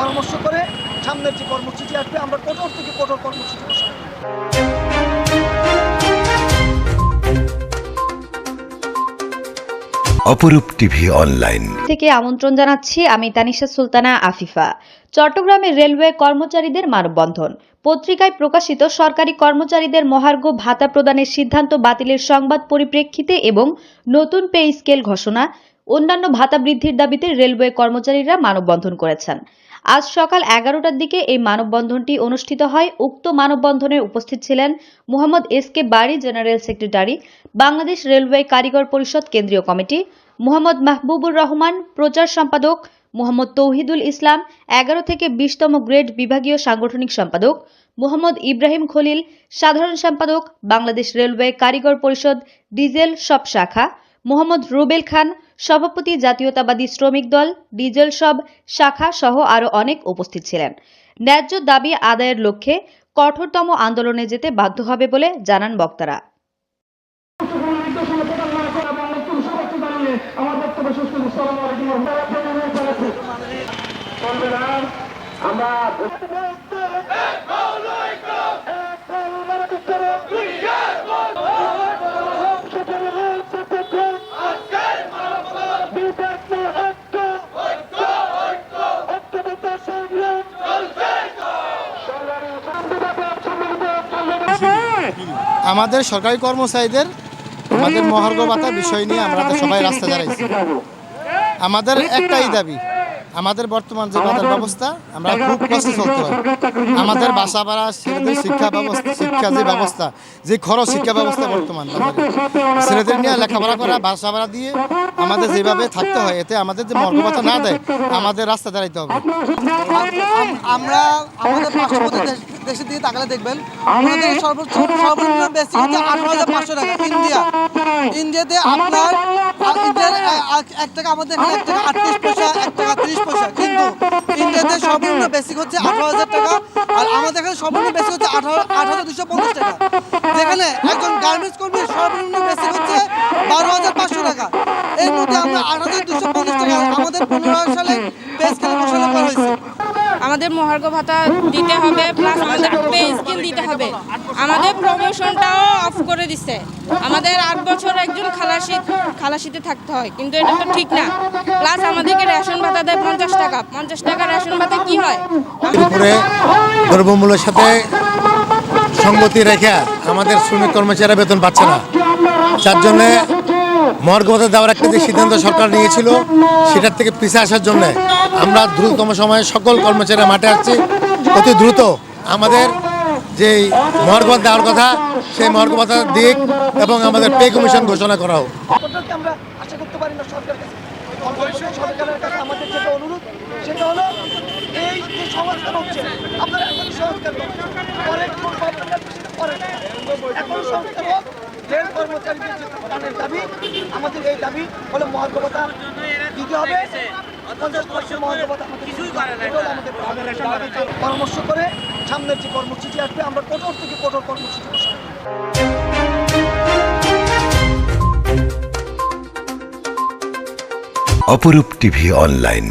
পরামর্শ করে সামনের যে কর্মসূচি আসবে আমরা কঠোর থেকে কঠোর কর্মসূচি। অপরূপ টিভি অনলাইন। থেকে আমন্ত্রণ জানাচ্ছি আমি তানিশা সুলতানা আফিফা। চট্টগ্রামে রেলওয়ে কর্মচারীদের মানববন্ধন। পত্রিকায় প্রকাশিত সরকারি কর্মচারীদের মহার্ঘ ভাতা প্রদানের সিদ্ধান্ত বাতিলের সংবাদ পরিপ্রেক্ষিতে এবং নতুন পে স্কেল ঘোষণা অন্যান্য ভাতা বৃদ্ধির দাবিতে রেলওয়ে কর্মচারীরা মানববন্ধন করেছেন। আজ সকাল এগারোটার দিকে এই মানববন্ধনটি অনুষ্ঠিত হয়। উক্ত মানববন্ধনে উপস্থিত ছিলেন মোহাম্মদ এস কে বাড়ি জেনারেল সেক্রেটারি, বাংলাদেশ রেলওয়ে কারিগর পরিষদ কেন্দ্রীয় কমিটি, মোহাম্মদ মাহবুবুর রহমান, প্রচার সম্পাদক, মোহাম্মদ তৌহিদুল ইসলাম, এগারো থেকে বিশতম গ্রেড বিভাগীয় সাংগঠনিক সম্পাদক, মোহাম্মদ ইব্রাহিম খলিল, সাধারণ সম্পাদক, বাংলাদেশ রেলওয়ে কারিগর পরিষদ ডিজেল সব শাখা, মোহাম্মদ রুবেল খান সভাপতি জাতীয়তাবাদী শ্রমিক দল, ডিজেল সব, শাখা সহ আরও অনেক উপস্থিত ছিলেন। ন্যায্য দাবি আদায়ের লক্ষ্যে কঠোরতম আন্দোলনে যেতে বাধ্য হবে বলে জানান বক্তারা। আমাদের সরকারি কর্মচারীদের আমাদের মহার্ঘ বিষয় নিয়ে আমরা সবাই রাস্তা দাঁড়াইছি। আমাদের একটাই দাবি আমাদের বর্তমান যে ভাতার ব্যবস্থা আমরা খুব কষ্টে চলতে হয় আমাদের বাসা ভাড়া ছেলেদের শিক্ষা ব্যবস্থা শিক্ষা যে ব্যবস্থা যে খরচ শিক্ষা ব্যবস্থা বর্তমান। ছেলেদের নিয়ে লেখাপড়া করা বাসা ভাড়া দিয়ে আমাদের যেভাবে থাকতে হয় এতে আমাদের যে মর্গ ভাতা না দেয় আমাদের রাস্তা দাঁড়াইতে হবে। আমরা আমাদের পার্শ্ববর্তী দেশের দিকে তাকালে দেখবেন আমাদের সর্বোচ্চ সর্বনিম্ন বেসিক হচ্ছে আঠারো হাজার পাঁচশো টাকা। ইন্ডিয়া ইন্ডিয়াতে আপনার এক টাকা আমাদের এখানে এক টাকা আটত্রিশ সর্বনিম্ন বেসিক হচ্ছে আঠারো হাজার টাকা আর আমাদের এখানে সর্বনিম্ন বেসিক হচ্ছে আঠারো আট হাজার দুশো পঞ্চাশ টাকা। যেখানে একজন গার্মেন্টস কর্মীর সর্বনিম্ন বেসিক হচ্ছে বারো হাজার পাঁচশো টাকা। এর মধ্যে আমরা আট হাজার দুশো পঞ্চাশ টাকা আমাদের পনেরো সালে বেস ঘোষণা করা হয়েছে। আমাদের মহার্ঘ ভাতা দিতে হবে প্লাস আমাদের পে স্কিম দিতে হবে। আমাদের করে দিচ্ছে আমাদের আট বছর একজন খালাসি খালাসিতে থাকতে হয়, কিন্তু এটা তো ঠিক না। প্লাস আমাদেরকে রেশন ভাতা দেয় পঞ্চাশ টাকা। পঞ্চাশ টাকা রেশন ভাতা কি হয়? দ্রব্যমূল্যের সাথে সঙ্গতি রেখে আমাদের শ্রমিক কর্মচারীরা বেতন পাচ্ছে না। যার জন্যে মর্গবতা দেওয়ার একটা যে সিদ্ধান্ত সরকার নিয়েছিল, সেটার থেকে পিছিয়ে আসার জন্য আমরা দ্রুততম সময়ে সকল কর্মচারীরা মাঠে আসছি। অতি দ্রুত আমাদের যে মর্গবত দেওয়ার কথা, সেই মর্গবতা দিক এবং আমাদের পে কমিশন ঘোষণা করা হোক। আমরা আশা করতে পারি না অনুরোধ, সেটা হলো কর্মচারীদের দাবি, আমাদের এই দাবি মহার্গবতা দিতে হবে। পরামর্শ করে সামনের যে কর্মসূচি আসবে আমরা কঠোর থেকে কঠোর কর্মসূচি অপরূপ টিভি অনলাইন।